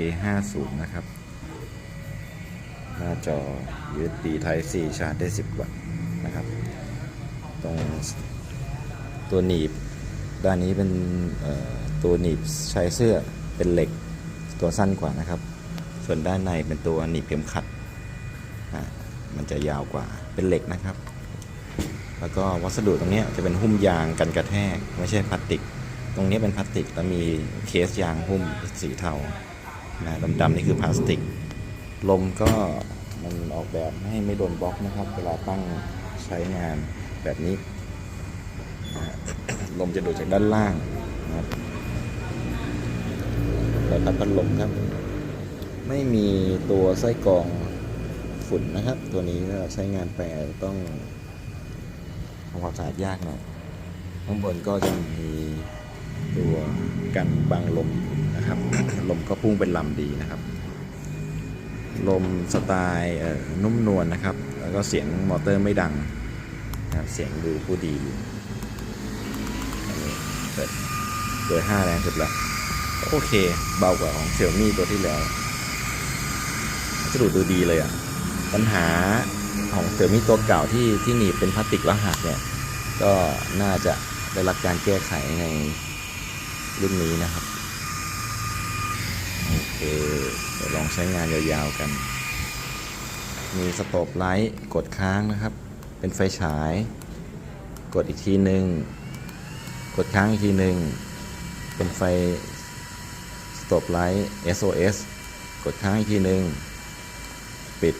A50 นะครับ หน้าจอ USB Type C ชาร์จได้ 10 วัตต์นะครับ ตรงตัวหนีบ ด้านนี้เป็นตัวหนีบใช้เสื้อเป็นเหล็กตัวสั้นกว่านะครับ ส่วนด้านในเป็นตัวหนีบเข็มขัด มันจะยาวกว่าเป็นเหล็กนะครับ แล้วก็วัสดุตรงนี้จะเป็นหุ้มยางกันกระแทก ไม่ใช่พลาสติก ตรงนี้เป็นพลาสติกแล้วมีเคสยางหุ้มสีเทา นะดำๆนี่คือพลาสติก ลมก็มันออกแบบให้ไม่โดนบล็อกนะครับ เวลาตั้งใช้งานแบบนี้นะลมจะดูดจากด้านล่างนะครับใบพัดพัดลมครับ ไม่มีตัวไส้กรองฝุ่นนะครับ ตัวนี้ก็ใช้งานไปต้องทำความสะอาดยากหน่อยข้างบนก็จะมีตัวกันบังลม นะครับ ลมก็พุ่งเป็นลำดีนะครับ ลมสไตล์นุ่มนวลนะครับ แล้วก็เสียงมอเตอร์ไม่ดังนะเสียงดูผู้ดีอยู่อันนี้เปิดเบอร์ห้าแรงสุดละโอเค เบากว่าของเซี่ยมี่ตัวที่แล้ววัสดุดูดีเลยอะ่ะ ปัญหาของเซี่ยมี่ตัวเก่าที่ที่หนีบเป็นพลาสติกแล้วหักเนี่ย ก็น่าจะได้รับการแก้ไขในรุ่นนี้นะครับ โอเคเดี๋ยวลองใช้งานยาวๆกัน มีสโตปไลท์กดค้างนะครับ เป็นไฟฉาย กดอีกทีหนึ่งกดค้างอีกทีหนึ่งเป็นไฟสโตปไลท์ SOS กดค้างอีกทีหนึ่งปิด